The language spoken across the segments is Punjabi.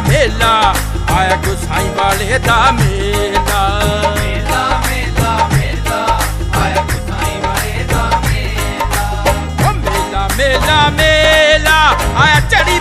ਮੇਲਾ ਮੇਲਾ ਆਇਆ ਗੁਸਾਈ ਵਾਲੇ ਦਾ ਮੇਲਾ। ਮੇਲਾ ਮੇਲਾ ਮੇਲਾ ਆਇਆ ਗੁਸਾਈ ਵਾਲੇ ਦਾ ਮੇਲਾ ਮੇਲਾ ਮੇਲਾ ਮੇਲਾ ਆਇਆ ਚੜੀ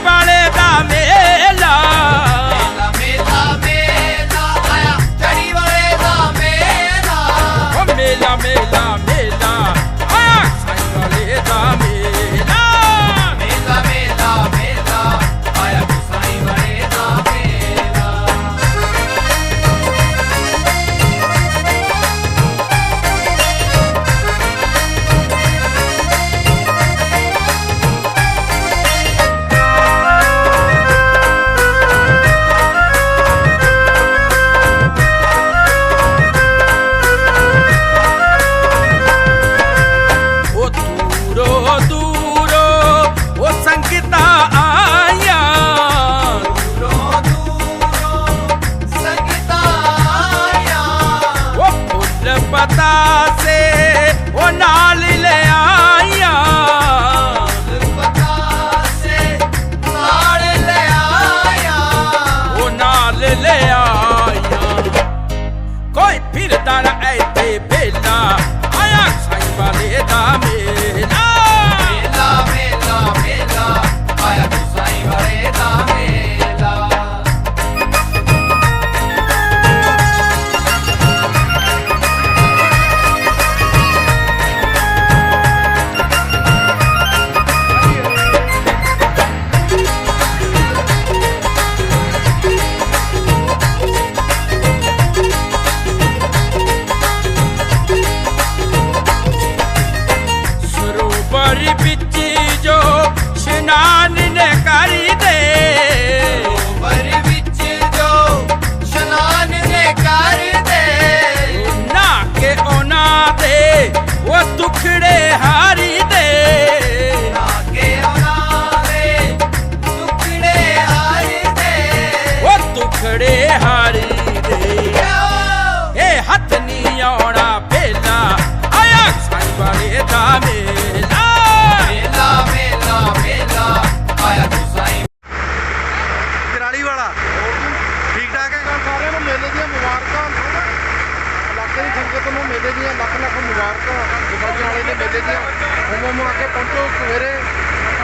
ਮੇਲੇ ਦੀਆਂ ਲੱਖ ਲੱਖ ਮੁਬਾਰਕਾਂ ਦੀਵਾਲੀ ਵਾਲੇ ਦੇ ਮੇਲੇ ਦੀਆਂ। ਹੁਣ ਨੂੰ ਆ ਕੇ ਪਹੁੰਚੋ ਸਵੇਰੇ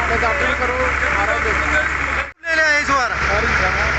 ਤੇ ਦਰਸ਼ਨ ਕਰੋ ਮਹਾਰਾਜ ਦੇ ਲੈ ਲਿਆ ਇਸ ਵਾਰ। ਸਾਰੀ ਜਗ੍ਹਾ।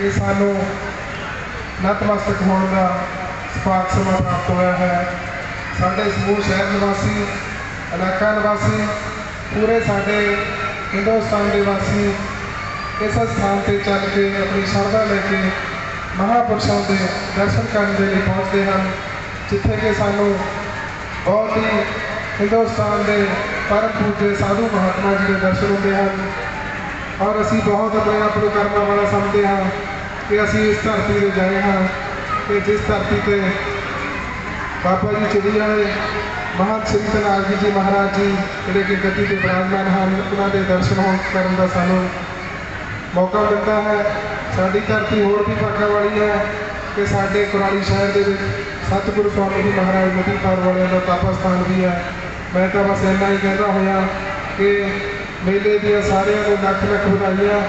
ਬਹੁਤ ਸਾਨੂੰ ਨਤਮਸਤਕ ਹੋਣ ਦਾ ਸਪਾਕ ਸਮਾਂ ਪ੍ਰਾਪਤ ਹੋਇਆ ਹੈ। ਸਾਡੇ ਸਮੂਹ ਸ਼ਹਿਰ ਨਿਵਾਸੀ, ਇਲਾਕਾ ਨਿਵਾਸੀ, ਪੂਰੇ ਸਾਡੇ ਹਿੰਦੁਸਤਾਨ ਦੇ ਵਾਸੀ ਇਸ ਸਥਾਨ ਤੇ ਚੱਲ ਕੇ ਆਪਣੀ ਸ਼ਰਧਾ ਲੈ ਕੇ ਮਹਾਪੁਰਸ਼ਾਂ ਦੇ ਦਰਸ਼ਨ ਕਰਨ ਦੇ ਲਈ ਪਹੁੰਚਦੇ ਹਨ, ਜਿੱਥੇ ਕਿ ਸਾਨੂੰ ਬਹੁਤ ਹੀ ਹਿੰਦੁਸਤਾਨ ਦੇ ਪਰਮ ਪੂਜੇ ਸਾਧੂ ਮਹਾਤਮਾ ਜੀ ਦੇ ਦਰਸ਼ਨ ਹੁੰਦੇ ਹਨ। ਔਰ ਅਸੀਂ ਬਹੁਤ ਆਪਣੇ ਆਪ ਨੂੰ ਕਰਮਾਂ ਵਾਲਾ ਸਮਝਦੇ ਹਾਂ ਕਿ ਅਸੀਂ ਇਸ ਧਰਤੀ ਤੇ ਜਾਏ ਹਾਂ ਕਿ ਜਿਸ ਧਰਤੀ ਤੇ ਬਾਬਾ ਜੀ ਚਿੜੀ ਵਾਲੇ ਮਹਾਨ ਸ੍ਰੀ ਤਨਾਲਜੀ ਜੀ ਮਹਾਰਾਜ ਜੀ ਜਿਹੜੇ ਕਿ ਗੱਦੀ ਤੇ ਬਿਰਾਜਮਾਨ ਹਨ, ਉਹਨਾਂ ਦੇ ਦਰਸ਼ਨ ਹੋਣ ਕਰਨ ਦਾ ਸਾਨੂੰ ਮੌਕਾ ਮਿਲਦਾ ਹੈ। ਸਾਡੀ ਧਰਤੀ ਹੋਰ ਵੀ ਭਾਗਾਂ ਵਾਲੀ ਹੈ ਕਿ ਸਾਡੇ ਕੁਰਾਲੀ ਸ਼ਹਿਰ ਦੇ ਵਿੱਚ ਸਤਿਗੁਰੂ ਸਵਾਮੀ ਜੀ ਮਹਾਰਾਜ ਨਦੀ ਪਾਰ ਵਾਲਿਆਂ ਦਾ ਤਪ ਸਥਾਨ ਵੀ ਹੈ। ਮੈਂ ਤਾਂ ਬਸ ਇੰਨਾ ਹੀ ਕਹਿੰਦਾ ਹੋਇਆ ਕਿ ਮੇਲੇ ਦੀਆਂ ਸਾਰਿਆਂ ਨੂੰ ਲੱਖ ਲੱਖ ਵਧਾਈਆਂ।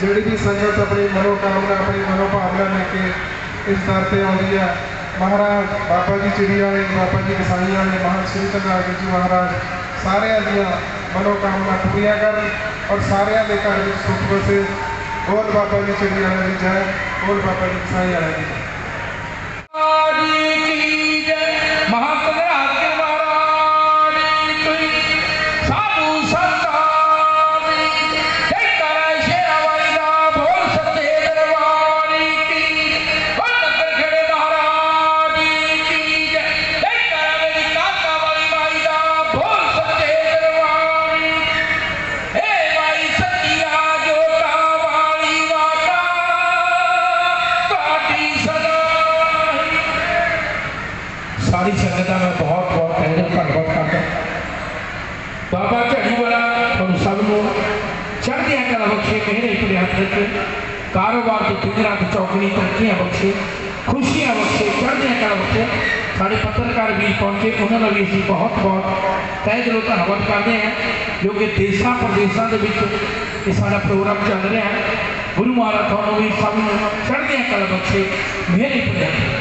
ਜਿਹੜੀ ਵੀ ਸੰਗਤ ਆਪਣੀ ਮਨੋਕਾਮਨਾ, ਆਪਣੀ ਮਨੋਭਾਵਨਾ ਲੈ ਕੇ ਇਸ ਦਰ ਤੇ ਆਉਂਦੀ ਹੈ ਮਹਾਰਾਜ, ਬਾਬਾ ਜੀ ਚਿੜੀ ਵਾਲੇ, ਬਾਬਾ ਜੀ ਕਸਾਈ ਵਾਲੇ, ਮਹਾਨ ਸ੍ਰੀ ਧੰਨਾ ਜੀ ਮਹਾਰਾਜ, ਸਾਰਿਆਂ ਦੀਆਂ ਮਨੋਕਾਮਨਾ ਪੂਰੀਆਂ ਕਰਨ ਔਰ ਸਾਰਿਆਂ ਦੇ ਘਰ ਵਿੱਚ ਸੁੱਖ ਵਸੇ। ਬੋਲ ਬਾਬਾ ਜੀ ਚਿੜੀ ਵਾਲੇ ਦੀ ਜੈ, ਬੋਲ ਬਾਬਾ ਜੀ ਕਸਾਈ ਵਾਲੇ ਦੀ ਕਾਰੋਬਾਰ ਤੇ ਫਿਕਰਾਂ ਤੇ ਚੌਕੜੀ ਤਰੱਕੀਆਂ ਬਖਸ਼ੇ ਖੁਸ਼ੀਆਂ ਬਖਸ਼ੇ ਚੜ੍ਹਦੀਆਂ ਕਲਾ ਬਖਸ਼ੇ ਸਾਡੇ ਪੱਤਰਕਾਰ ਵੀ ਪਹੁੰਚੇ ਉਹਨਾਂ ਦਾ ਵੀ ਅਸੀਂ ਬਹੁਤ ਬਹੁਤ ਤਹਿ ਦਿਲੋਂ ਧੰਨਵਾਦ ਕਰਦੇ ਹਾਂ ਜੋ ਕਿ ਦੇਸ਼ਾਂ ਪ੍ਰਦੇਸ਼ਾਂ ਦੇ ਵਿੱਚ ਇਹ ਸਾਡਾ ਪ੍ਰੋਗਰਾਮ ਚੱਲ ਰਿਹਾ ਹੈ ਗੁਰੂ ਮਹਾਰਾਜ ਤੁਹਾਨੂੰ ਵੀ ਸਭ ਨੂੰ ਚੜ੍ਹਦੀਆਂ ਕਲਾ ਬਖਸ਼ੇ ਮਿਹਰੇ ਪ੍ਰਿਆਤ ਅਗਲੀ